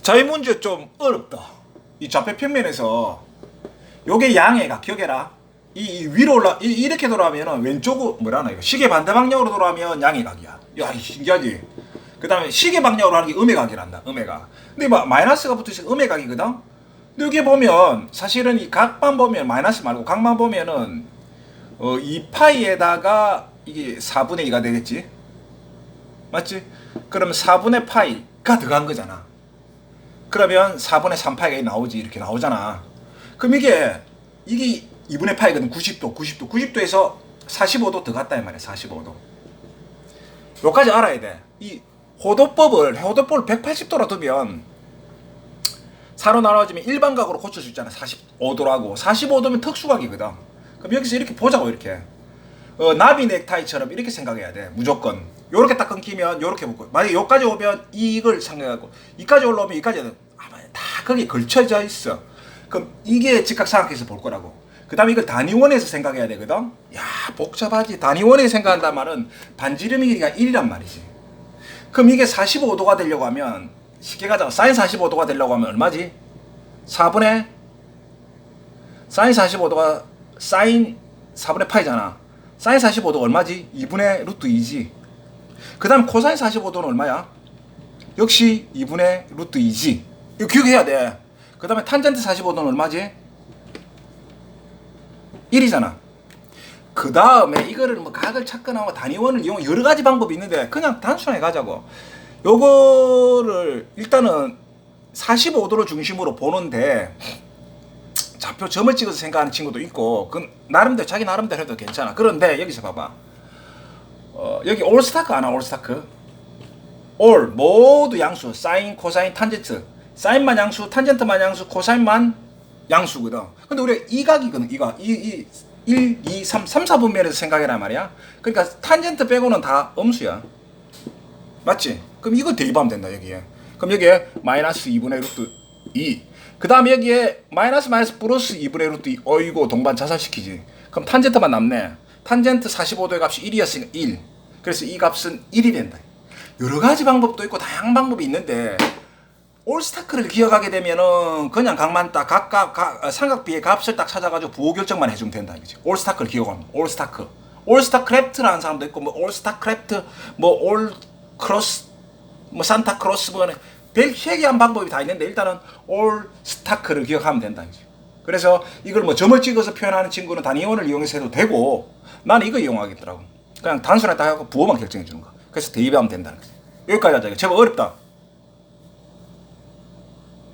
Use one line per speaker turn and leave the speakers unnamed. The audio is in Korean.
자, 이 문제 좀 어렵다. 이 좌표 평면에서 요게 양해가 기억해라. 이, 이 위로 올라 이, 이렇게 돌아가면은 왼쪽으로 뭐라나 이거 시계 반대 방향으로 돌아가면 양해각이야. 야, 이 신기하지. 그다음에 시계 방향으로 하는 게 음해각이란다. 음해각. 근데 막 마이너스가 붙어 있어 음해각이거든. 근데 여기 보면 사실은 이 각만 보면 마이너스 말고 각만 보면은 어, 2파이에다가 이게 4분의 2가 되겠지. 맞지? 그러면 4분의 파이가 들어간 거잖아. 그러면 4분의 3파이가 나오지 이렇게 나오잖아. 그럼 이게 이게 2분의 파이거든 90도 90도 90도에서 45도 더 갔다 이 말이야 45도. 요까지 알아야 돼. 이 호도법을 호도법을 180도로 두면 4로 나눠지면 일반 각으로 고칠 수 있잖아 45도라고 45도면 특수각이거든. 그럼 여기서 이렇게 보자고 이렇게. 어, 나비 넥타이처럼 이렇게 생각해야 돼 무조건 요렇게 딱 끊기면 요렇게 묶고 만약에 요까지 오면 이걸 생각하고 이까지 올라오면 이까지 아마 다 거기 걸쳐져 있어. 그럼 이게 직각삼각형에서 볼 거라고. 그 다음에 이걸 단위원에서 생각해야 되거든. 야 복잡하지. 단위원에서 생각한다는 말은 반지름이 길이가 1이란 말이지. 그럼 이게 45도가 되려고 하면 쉽게 가자고 사인 45도가 되려고 하면 얼마지? 4분의 사인 45도가 사인 4분의 파이잖아. 사인 45도 얼마지? 2분의 루트 2지. 그 다음 코사인 45도는 얼마야? 역시 2분의 루트 2지. 이거 기억해야 돼. 그 다음에 탄젠트 45도는 얼마지? 1이잖아. 그 다음에 이거를 뭐 각을 찾거나 뭐 단위원을 이용 여러 가지 방법이 있는데 그냥 단순하게 가자고. 요거를 일단은 45도를 중심으로 보는데 좌표 점을 찍어서 생각하는 친구도 있고 그 나름대로 자기 나름대로 해도 괜찮아. 그런데 여기서 봐봐. 어, 여기 올 스타크 아나 올 스타크? 올 모두 양수 사인 코사인 탄젠트 사인만 양수 탄젠트만 양수 코사인만 양수거든. 근데 우리가 이각이거든 이각 이 이 1, 2, 3, 3, 4분면에서 생각해라 말이야. 그러니까 탄젠트 빼고는 다 엄수야. 맞지? 그럼 이거 대입하면 된다 여기에. 그럼 여기에 마이너스 2분의 루트 2. 그 다음에 여기에 마이너스 마이너스 플러스 2분의 루트 2. 어이고 동반 자살시키지. 그럼 탄젠트만 남네. 탄젠트 45도의 값이 1이었으니까 1. 그래서 이 값은 1이 된다. 여러 가지 방법도 있고 다양한 방법이 있는데 올스타크를 기억하게 되면은 그냥 각만 딱 각각 각, 어, 삼각비의 값을 딱 찾아가지고 부호 결정만 해주면 된다 이거지. 올스타크를 기억하면 올스타크. 올스타 크래프트라는 사람도 있고 뭐 올스타 크래프트 뭐 올 크로스 뭐 산타 크로스 뭐별 희귀한 방법이 다 있는데 일단은 올 스타크를 기억하면 된다 이거지. 그래서 이걸 뭐 점을 찍어서 표현하는 친구는 단위원을 이용해서 해도 되고 나는 이거 이용하겠더라고. 그냥 단순하게 딱 하고 부호만 결정해 주는 거. 그래서 대입하면 된다는 거지. 여기까지 하자. 제법 어렵다.